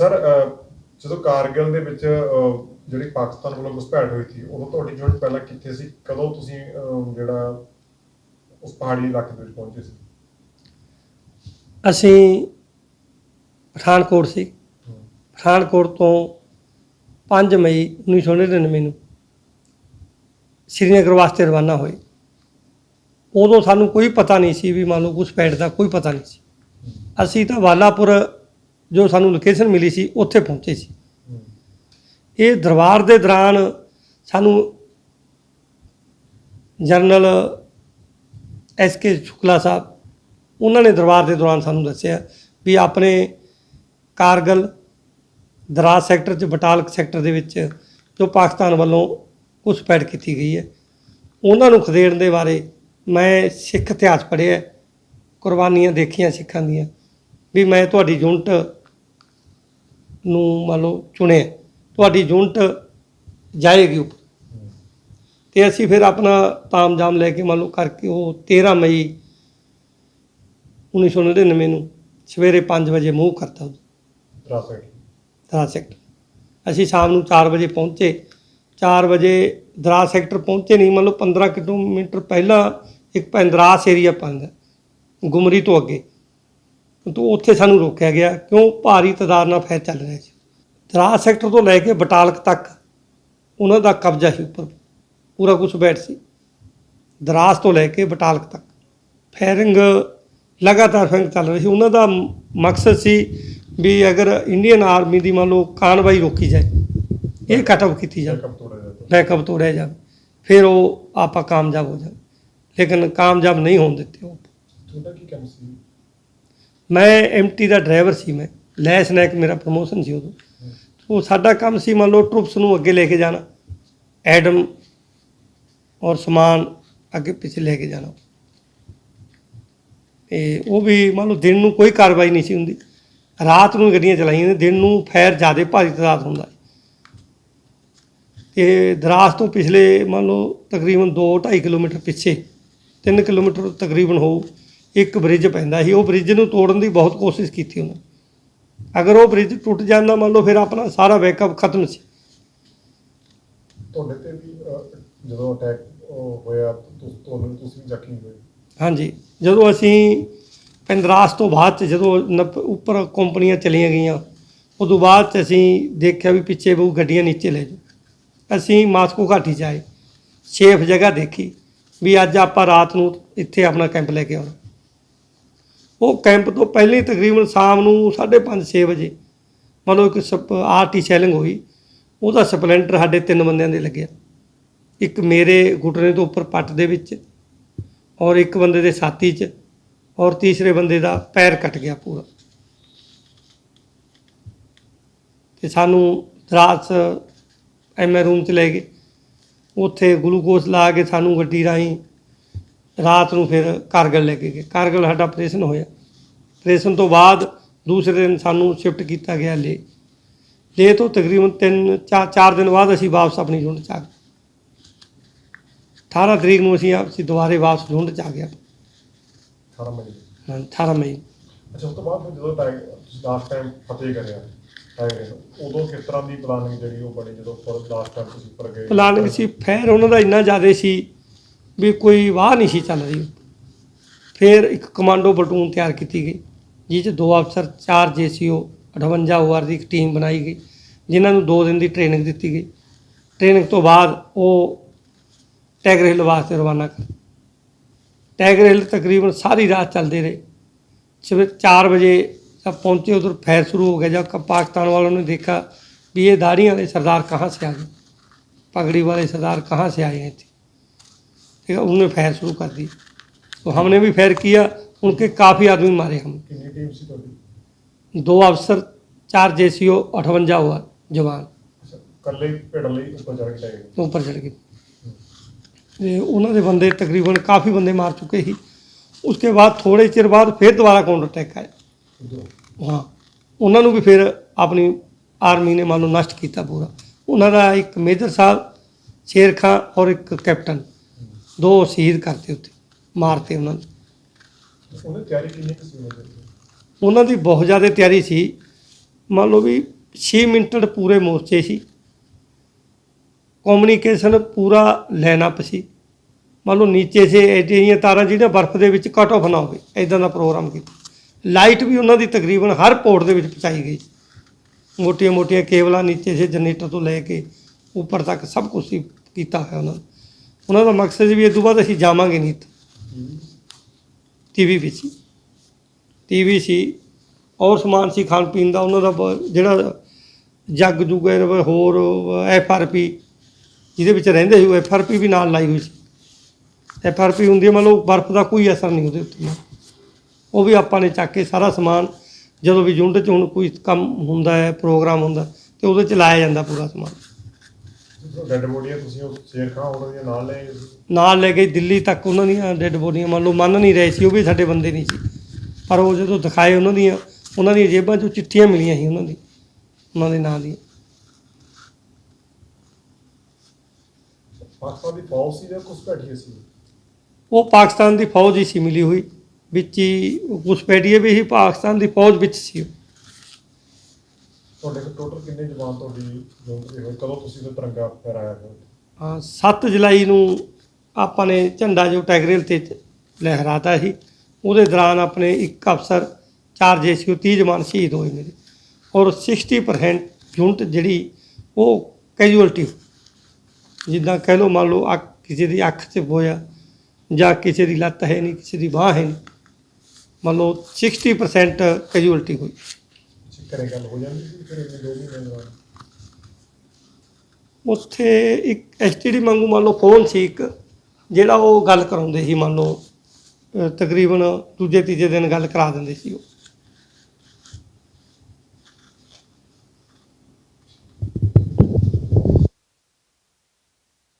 Sir ਜਦੋਂ ਕਾਰਗਿਲ ਦੇ ਵਿੱਚ ਜਿਹੜੀ ਪਾਕਿਸਤਾਨ ਵੱਲੋਂ ਘੁਸਪੈਠ ਹੋਈ ਸੀ ਉਦੋਂ ਤੁਹਾਡੀ ਯੂਨਿਟ ਪਹਿਲਾਂ ਕਿੱਥੇ ਸੀ? ਕਦੋਂ ਤੁਸੀਂ ਜਿਹੜਾ ਉਸ ਪਹਾੜੀ ਇਲਾਕੇ ਦੇ ਵਿੱਚ ਪਹੁੰਚੇ ਸੀ? ਅਸੀਂ ਪਠਾਨਕੋਟ ਸੀ। ਪਠਾਨਕੋਟ ਤੋਂ 5 ਮਈ 1999 ਨੂੰ ਸ਼੍ਰੀਨਗਰ ਵਾਸਤੇ ਰਵਾਨਾ ਹੋਏ। ਉਦੋਂ ਸਾਨੂੰ ਕੋਈ ਪਤਾ ਨਹੀਂ ਸੀ ਵੀ ਮੰਨ ਲਓ ਘੁਸਪੈਠ ਦਾ ਕੋਈ ਪਤਾ ਨਹੀਂ ਸੀ। ਅਸੀਂ ਤਾਂ ਵਾਲਾਪੁਰ ਜੋ ਸਾਨੂੰ ਲੋਕੇਸ਼ਨ ਮਿਲੀ ਸੀ, ਉੱਥੇ ਪਹੁੰਚੇ ਸੀ। ਇਹ ਦਰਬਾਰ ਦੇ ਦੌਰਾਨ ਸਾਨੂੰ general S K Shukla sahib, ਉਹਨਾਂ ਨੇ ਦਰਬਾਰ ਦੇ ਦੌਰਾਨ ਸਾਨੂੰ ਦੱਸਿਆ ਵੀ ਆਪਣੇ ਕਾਰਗਲ ਦਰਾਜ ਸੈਕਟਰ 'ਚ, ਬਟਾਲਕ ਸੈਕਟਰ ਦੇ ਵਿੱਚ ਜੋ ਪਾਕਿਸਤਾਨ ਵੱਲੋਂ ਘੁਸਪੈਠ ਕੀਤੀ ਗਈ ਹੈ, ਉਹਨਾਂ ਨੂੰ ਖਦੇੜਨ ਦੇ ਬਾਰੇ ਮੈਂ ਸਿੱਖ ਇਤਿਹਾਸ ਪੜ੍ਹਿਆ ਕੁਰਬਾਨੀਆਂ ਦੇਖੀਆਂ ਸਿੱਖਾਂ ਦੀਆਂ, ਵੀ ਮੈਂ ਤੁਹਾਡੀ ਯੂਨਿਟ ਨੂੰ ਮੰਨ ਲਓ ਚੁਣਿਆ ਤੁਹਾਡੀ ਯੂਨਿਟ ਜਾਏਗੀ ਉੱਪਰ। ਤੇ ਅਸੀਂ ਫਿਰ ਆਪਣਾ ਤਾਮਜਾਮ ਲੈ ਕੇ ਮੰਨ ਲਓ ਕਰਕੇ ਉਹ 13 ਮਈ 1999 ਨੂੰ ਸਵੇਰੇ 5 ਵਜੇ ਮੂਵ ਕਰਤਾ ਉਹ ਦਰਾਜ ਸੈਕਟਰ ਅਸੀਂ ਸ਼ਾਮ ਨੂੰ 4 ਵਜੇ ਪਹੁੰਚੇ। 4 ਵਜੇ ਦਰਾਜ ਸੈਕਟਰ ਪਹੁੰਚੇ ਨਹੀਂ ਮੰਨ ਲਓ 15 ਕਿਲੋਮੀਟਰ ਪਹਿਲਾਂ ਇੱਕ ਪੈਂਦਰਾਸ ਏਰੀਆ ਪੈਂਦਾ ਗੁਮਰੀ ਤੋਂ ਅੱਗੇ। ਤੋਂ ਉੱਥੇ ਸਾਨੂੰ ਰੋਕਿਆ ਗਿਆ ਕਿਉਂ ਭਾਰੀ ਤਾਦਾਦ ਨਾਲ ਫੈਰ ਚੱਲ ਰਿਹਾ ਸੀ। ਦਰਾਜ ਸੈਕਟਰ ਤੋਂ ਲੈ ਕੇ ਬਟਾਲਕ ਤੱਕ ਉਹਨਾਂ ਦਾ ਕਬਜ਼ਾ ਸੀ ਉੱਪਰ ਪੂਰਾ ਕੁਝ ਬੈਠ ਸੀ। ਦਰਾਜ ਤੋਂ ਲੈ ਕੇ ਬਟਾਲਕ ਤੱਕ ਫਾਇਰਿੰਗ ਲਗਾਤਾਰ ਫਾਇਰਿੰਗ ਚੱਲ ਰਹੀ ਸੀ। ਉਹਨਾਂ ਦਾ ਮਕਸਦ ਸੀ ਵੀ ਅਗਰ ਇੰਡੀਅਨ ਆਰਮੀ ਦੀ ਮੰਨ ਲਓ ਕਾਰਵਾਈ ਰੋਕੀ ਜਾਏ ਇਹ ਕਟਅਪ ਕੀਤੀ ਜਾਵੇ। ਬੈਕਅਪ ਤੋੜਿਆ ਜਾਂਦਾ ਬੈਕਅਪ ਤੋੜਿਆ ਜਾਵੇ। ਫਿਰ ਉਹ ਆਪਾਂ ਕਾਮਯਾਬ ਹੋ ਜਾਵੇ ਲੇਕਿਨ ਕਾਮਯਾਬ ਨਹੀਂ ਹੋਣ ਦਿੱਤੇ ਉਹ। ਤੁਹਾਡਾ ਕੀ ਕੰਮ ਸੀ? ਮੈਂ ਐਮਟੀ ਦਾ ਡਰਾਈਵਰ ਸੀ ਮੈਂ। ਲੈਸ ਨੈਕ ਮੇਰਾ ਪ੍ਰਮੋਸ਼ਨ ਸੀ ਉਦੋਂ। ਉਹ ਸਾਡਾ ਕੰਮ ਸੀ, ਮੰਨ ਲਓ ਟਰੂਪਸ ਨੂੰ ਅੱਗੇ ਲੈ ਕੇ ਜਾਣਾ। ਐਡਮ ਔਰ ਸਮਾਨ ਅੱਗੇ ਪਿੱਛੇ ਲੈ ਕੇ ਜਾਣਾ। ਤੇ ਉਹ ਵੀ ਮੰਨ ਲਓ ਦਿਨ ਨੂੰ ਕੋਈ ਕਾਰਵਾਈ ਨਹੀਂ ਸੀ ਹੁੰਦੀ। ਰਾਤ ਨੂੰ ਗੱਡੀਆਂ ਚਲਾਈਆਂ ਨੇ, ਦਿਨ ਨੂੰ ਫੈਰ ਜ਼ਿਆਦਾ ਭਾਰੀ ਤਾਦਾਦ ਹੁੰਦਾ ਹੈ ਤੇ ਦਰਾਸ ਤੋਂ ਪਿਛਲੇ ਮੰਨ ਲਓ ਤਕਰੀਬਨ 2.5 ਕਿਲੋਮੀਟਰ ਪਿੱਛੇ 3 ਕਿਲੋਮੀਟਰ ਤਕਰੀਬਨ ਹੋਊ। ਇੱਕ ਬ੍ਰਿਜ ਪੈਂਦਾ ਸੀ ਉਹ ਬ੍ਰਿਜ ਨੂੰ ਤੋੜਨ ਦੀ ਬਹੁਤ ਕੋਸ਼ਿਸ਼ ਕੀਤੀ ਉਹਨਾਂ। ਅਗਰ ਉਹ ਬ੍ਰਿਜ ਟੁੱਟ ਜਾਂਦਾ ਮੰਨ ਲਓ ਫਿਰ ਆਪਣਾ ਸਾਰਾ ਬੈਕਅਪ ਖਤਮ ਸੀ। ਤੁਹਾਡੇ ਤੇ ਵੀ ਅਹ, ਜਦੋਂ ਅਟੈਕ ਹੋਇਆ ਤੁਸ ਤੁਹਾਨੂੰ ਤੁਸੀਂ ਵੀ ਜ਼ਖਮੀ ਹੋਏ? ਹਾਂਜੀ ਜਦੋਂ ਅਸੀਂ ਪਿੰਦਰਾਸ ਤੋਂ ਬਾਅਦ ਚ ਜਦੋਂ ਨੱਪ- ਉੱਪਰ ਕੰਪਨੀਆਂ ਚਲੀਆਂ ਗਈਆਂ ਉਦੋਂ ਬਾਅਦ ਚ ਅਸੀਂ ਦੇਖਿਆ ਵੀ ਪਿੱਛੇ ਬਹੁ ਗੱਡੀਆਂ ਨੀਚੇ ਲੈ ਜਾਓ ਅਸੀਂ ਮਾਸਕੋ ਘਾਟੀ ਚ ਆਏ ਸੇਫ ਜਗ੍ਹਾ ਦੇਖੀ ਵੀ ਅੱਜ ਆਪਾਂ ਰਾਤ ਨੂੰ ਇੱਥੇ ਆਪਣਾ ਕੈਂਪ ਲੈ ਕੇ ਆਉਣਾ। ਉਹ ਕੈਂਪ ਤੋਂ ਪਹਿਲਾਂ ਹੀ ਤਕਰੀਬਨ ਸ਼ਾਮ ਨੂੰ 5:30 6 ਵਜੇ ਮਤਲਬ ਇੱਕ ਸਪ, ਆਰਟੀ ਸ਼ੈਲਿੰਗ ਹੋਈ। ਉਹਦਾ ਸਪਲੈਂਡਰ ਸਾਡੇ ਤਿੰਨ ਬੰਦਿਆਂ ਦੇ ਲੱਗਿਆ। ਇੱਕ ਮੇਰੇ ਘੁਟਨੇ ਤੋਂ ਉੱਪਰ ਪੱਟ ਦੇ ਵਿੱਚ ਔਰ ਇੱਕ ਬੰਦੇ ਦੇ ਛਾਤੀ 'ਚ ਔਰ ਤੀਸਰੇ ਬੰਦੇ ਦਾ ਪੈਰ ਕੱਟ ਗਿਆ ਪੂਰਾ। ਤੇ ਸਾਨੂੰ ਦਰਾਸ ਐਮਏ ਰੂਮ 'ਚ ਲੈ ਗਏ। ਉੱਥੇ ਗਲੂਕੋਸ ਲਾ ਕੇ ਸਾਨੂੰ ਗੱਡੀ ਰਾਹੀਂ ਰਾਤ ਨੂੰ ਫਿਰ ਕਾਰਗਲ ਲੈ ਕੇ ਗਏ। ਕਾਰਗਲ ਸਾਡਾ ਆਪਰੇਸ਼ਨ ਹੋਇਆ। ਆਪਰੇਸ਼ਨ ਤੋਂ ਬਾਅਦ ਦੂਸਰੇ ਦਿਨ ਸਾਨੂੰ ਸ਼ਿਫਟ ਕੀਤਾ ਗਿਆ ਲੇ। ਲੇ ਤੋਂ ਤਕਰੀਬਨ 3 4 ਦਿਨ ਬਾਅਦ ਅਸੀਂ ਵਾਪਸ ਆਪਣੀ ਯੂਨਿਟ 'ਚ ਆ ਗਏ। 18 ਤਰੀਕ ਨੂੰ ਅਸੀਂ ਅਸੀਂ ਦੁਬਾਰੇ ਵਾਪਸ ਯੂਨਿਟ 'ਚ ਆ ਗਿਆ 18 ਮਈ। ਹਾਂ, 18 ਮਈ। ਅੱਛਾ ਉਸ ਤੋਂ ਬਾਅਦ ਫਿਰ ਜਦੋਂ ਤੁਸੀਂ ਲਾਸਟ ਟਾਈਮ ਫਤਿਹ ਕਰਿਆ ਟਾਈਗਰ ਉਦੋਂ ਕਿਸ ਤਰ੍ਹਾਂ ਦੀ ਪਲਾਨਿੰਗ ਜਿਹੜੀ ਉਹ ਬਣੀ ਜਦੋਂ ਪਰ ਲਾਸਟ ਟਾਈਮ ਤੁਸੀਂ ਉੱਪਰ ਗਏ? ਪਲਾਨਿੰਗ ਸੀ ਫੈਰ ਉਹਨਾਂ ਦਾ ਇੰਨਾ ਜ਼ਿਆਦਾ ਸੀ ਵੀ ਕੋਈ ਵਾਹ ਨਹੀਂ ਸੀ ਚੱਲ ਰਹੀ। ਫਿਰ ਇੱਕ ਕਮਾਂਡੋ ਬਟੂਨ ਤਿਆਰ ਕੀਤੀ ਗਈ ਜਿਸ 'ਚ ਦੋ ਅਫਸਰ, ਚਾਰ ਜੀਸੀਓ 58 ਓਆਰ ਦੀ ਇੱਕ ਟੀਮ ਬਣਾਈ ਗਈ, ਜਿਨ੍ਹਾਂ ਨੂੰ ਦੋ ਦਿਨ ਦੀ ਟ੍ਰੇਨਿੰਗ ਦਿੱਤੀ ਗਈ। ਟ੍ਰੇਨਿੰਗ ਤੋਂ ਬਾਅਦ ਉਹ ਟੈਗਰ ਹਿੱਲ ਵਾਸਤੇ ਰਵਾਨਾ ਕਰ ਟੈਗਰ ਹਿੱਲ ਤਕਰੀਬਨ ਸਾਰੀ ਰਾਤ ਚੱਲਦੇ ਰਹੇ। ਸਵੇਰ 4 ਵਜੇ ਜਦ ਪਹੁੰਚੇ ਉਧਰ, ਫੈਰ ਸ਼ੁਰੂ ਹੋ ਗਿਆ, ਜਦ ਪਾਕਿਸਤਾਨ ਵਾਲਿਆਂ ਨੇ ਦੇਖਿਆ ਵੀ ਇਹ ਦਾੜੀਆਂ ਵਾਲੇ ਸਰਦਾਰ ਕਹਾਂ ਸੇ ਆ ਗਏ? ਪਗੜੀ ਵਾਲੇ ਸਰਦਾਰ ਕਹਾਂ ਸੇ ਆਏ ਇੱਥੇ? ठीक है उन्होंने फैर शुरू कर दी तो हमने भी फैर किया उनके काफ़ी आदमी मारे हम ਕਿੰਨੀ ਟੀਮ ਸੀ ਤੁਹਾਡੀ दो अफसर चार जेसीओ अठवंजा हुआ जवान ਅੱਛਾ ਇਕੱਲੇ ਭਿੜ ਲਈ ਉੱਪਰ ਚੜ ਕੇ ਟਾਈਗਰ ਉੱਪਰ ਚੜ ਗਏ ਤੇ ਉਹਨਾਂ ਦੇ ਬੰਦੇ ਤਕਰੀਬਨ ਕਾਫੀ ਬੰਦੇ ਮਾਰ ਚੁੱਕੇ ਸੀ ਉਸਕੇ ਬਾਅਦ ਥੋੜੇ ਚਿਰ ਬਾਅਦ ਫਿਰ ਦੁਬਾਰਾ ਕਾਊਂਟਰ ਅਟੈਕ ਆਇਆ ਹਾਂ ਉਹਨਾਂ ਨੂੰ ਵੀ ਫਿਰ ਆਪਣੀ ਆਰਮੀ ਨੇ ਮੰਨ ਲਓ ਨਸ਼ਟ ਕੀਤਾ ਪੂਰਾ ਉਹਨਾਂ ਦਾ ਇੱਕ ਮੇਜਰ ਸਾਹਿਬ ਸ਼ੇਰ ਖਾਂ ਔਰ ਇੱਕ ਕੈਪਟਨ ਦੋ ਸ਼ਹੀਦ ਕਰਤੇ ਉੱਥੇ ਮਾਰਤੇ ਉਹਨਾਂ ਨੂੰ। ਉਹਨੇ ਤਿਆਰੀ ਕਿੰਨੀ ਕੁ ਸੀ ਉਹਨਾਂ ਦੀ? ਉਹਨਾਂ ਦੀ ਬਹੁਤ ਜ਼ਿਆਦਾ ਤਿਆਰੀ ਸੀ। ਮੰਨ ਲਓ ਵੀ 6 ਮਿੰਟ ਪੂਰੇ ਮੋਰਚੇ ਸੀ। ਕਮਿਊਨੀਕੇਸ਼ਨ ਪੂਰਾ ਲਾਈਨ ਅਪ ਸੀ। ਮੰਨ ਲਓ ਨੀਚੇ ਸੇ ਐਡੀਆਂ ਤਾਰਾਂ ਜਿਹੜੀਆਂ ਬਰਫ਼ ਦੇ ਵਿੱਚ ਕੱਟ ਆਫ ਨਾ ਹੋਵੇ ਐਦਾਂ ਦਾ ਪ੍ਰੋਗਰਾਮ ਕੀਤਾ ਲਾਈਟ ਵੀ ਉਹਨਾਂ ਦੀ ਤਕਰੀਬਨ ਹਰ ਪੋਰਟ ਦੇ ਵਿੱਚ ਪਹੁੰਚਾਈ ਗਈ ਮੋਟੀਆਂ ਮੋਟੀਆਂ ਕੇਬਲਾਂ ਨੀਚੇ ਸੇ ਜਨਰੇਟਰ ਤੋਂ ਲੈ ਕੇ ਉੱਪਰ ਤੱਕ ਸਭ ਕੁਝ ਕੀਤਾ ਹੋਇਆ ਉਹਨਾਂ ਨੇ। ਉਹਨਾਂ ਦਾ ਮਕਸਦ ਵੀ ਇਹ ਤੋਂ ਬਾਅਦ ਅਸੀਂ ਜਾਵਾਂਗੇ ਨਹੀਂ ਟੀਵੀ ਵੀ ਸੀ ਟੀਵੀ ਸੀ ਔਰ ਸਮਾਨ ਸੀ ਖਾਣ ਪੀਣ ਦਾ ਉਹਨਾਂ ਦਾ ਬ- ਜਿਹੜਾ ਜੱਗ ਜੁਗ ਹੈ, ਹੋਰ ਐਫ ਆਰ ਪੀ ਜਿਹਦੇ ਵਿੱਚ ਰਹਿੰਦੇ ਸੀ ਉਹ ਐਫ ਆਰ ਪੀ ਵੀ ਨਾਲ ਲਾਈ ਹੋਈ ਸੀ। ਐਫ ਆਰ ਪੀ ਹੁੰਦੀ ਹੈ ਮਤਲਬ ਬਰਫ਼ ਦਾ ਕੋਈ ਅਸਰ ਨਹੀਂ ਉਹਦੇ ਉੱਤੇ। ਉਹ ਵੀ ਆਪਾਂ ਨੇ ਚੱਕ ਕੇ ਸਾਰਾ ਸਮਾਨ ਜਦੋਂ ਵੀ ਜੁੰਡ 'ਚ ਹੁਣ ਕੋਈ ਕੰਮ ਹੁੰਦਾ ਹੈ ਪ੍ਰੋਗਰਾਮ ਹੁੰਦਾ ਤੇ ਉਹਦੇ 'ਚ ਲਾਇਆ ਜਾਂਦਾ ਪੂਰਾ ਸਮਾਨ। ਡੈਡ ਬੋਡੀਆਂ ਤੁਸੀਂ ਉਹ ਸ਼ੇਰ ਖਾਂ ਉਹਨਾਂ ਦੀਆਂ ਨਾਲ ਲੈ ਗਏ ਸੀ? ਨਾਲ ਲੈ ਗਏ ਦਿੱਲੀ ਤੱਕ ਉਹਨਾਂ ਦੀਆਂ ਡੈੱਡ ਬੋਡੀਆਂ ਮੰਨ ਲਓ ਮੰਨ ਨਹੀਂ ਰਹੇ ਸੀ ਉਹ ਵੀ ਸਾਡੇ ਬੰਦੇ ਨਹੀਂ ਸੀ। ਪਰ ਉਹ ਜਦੋਂ ਦਿਖਾਏ ਉਹਨਾਂ ਦੀਆਂ ਉਹਨਾਂ ਦੀਆਂ ਜੇਬਾਂ 'ਚੋਂ ਚਿੱਠੀਆਂ ਮਿਲੀਆਂ ਸੀ ਉਹਨਾਂ ਦੀ ਉਹਨਾਂ ਦੇ ਨਾਂ ਦੀਆਂ। ਪਾਕਿਸਤਾਨ ਦੀ ਫੌਜ ਸੀ ਜਾਂ ਘੁਸਪੈਠੀਏ ਸੀ? ਉਹ ਪਾਕਿਸਤਾਨ ਦੀ ਫੌਜ ਹੀ ਸੀ ਮਿਲੀ ਹੋਈ ਵਿੱਚ ਹੀ ਘੁਸਪੈਠੀਏ ਵੀ ਸੀ ਪਾਕਿਸਤਾਨ ਦੀ ਫੌਜ ਵਿੱਚ ਸੀ ਉਹ। ਤੁਹਾਡੇ ਕੋਲ ਟੋਟਲ ਕਿੰਨੇ ਜਵਾਨ ਤੁਹਾਡੀ ਜੋਨ ਦੇ ਹੋਏ? ਕਦੋਂ ਤੁਸੀਂ ਉਹ ਤਿਰੰਗਾ ਫਹਿਰਾਇਆ ਫਿਰ? 7 ਜੁਲਾਈ ਨੂੰ ਆਪਾਂ ਨੇ ਝੰਡਾ ਜੋ ਟੈਗਰੇਲ ਤੇ ਲਹਿਰਾਤਾ ਸੀ। ਉਹਦੇ ਦੌਰਾਨ ਆਪਣੇ ਇੱਕ ਅਫਸਰ, ਚਾਰ ਜੇਸੀਓ 30 ਜਵਾਨ ਸ਼ਹੀਦ ਹੋਏ ਮੇਰੇ। ਔਰ 60% ਯੂਨਿਟ ਜਿਹੜੀ ਉਹ ਕੈਜੂਅਲਟੀ ਜਿੱਦਾਂ ਕਹਿ ਲਓ ਮੰਨ ਲਓ ਅੱਖ ਕਿਸੇ ਦੀ ਅੱਖ 'ਚ ਹੋਇਆ ਜਾਂ ਕਿਸੇ ਦੀ ਲੱਤ ਹੈ ਨਹੀਂ, ਕਿਸੇ ਦੀ ਬਾਹ ਹੈ ਨਹੀਂ। ਮੰਨ ਲਓ 60% ਕੈਜੂਅਲਟੀ ਹੋਈ। ਘਰੇ ਗੱਲ ਹੋ ਜਾਂਦੀ ਸੀ, ਫਿਰ ਇਹ ਦੋ ਮਹੀਨੇ ਦੌਰਾਨ ਉੱਥੇ ਇੱਕ ਐਸਟੀਡੀ ਵਾਂਗੂ ਮੰਨ ਲਓ ਫੋਨ ਸੀ ਇੱਕ, ਜਿਹੜਾ ਉਹ ਗੱਲ ਕਰਾਉਂਦੇ ਸੀ ਮੰਨ ਲਓ, ਅਹ ਤਕਰੀਬਨ ਦੂਜੇ ਤੀਜੇ ਦਿਨ ਗੱਲ ਕਰਾ ਦਿੰਦੇ ਸੀ ਉਹ।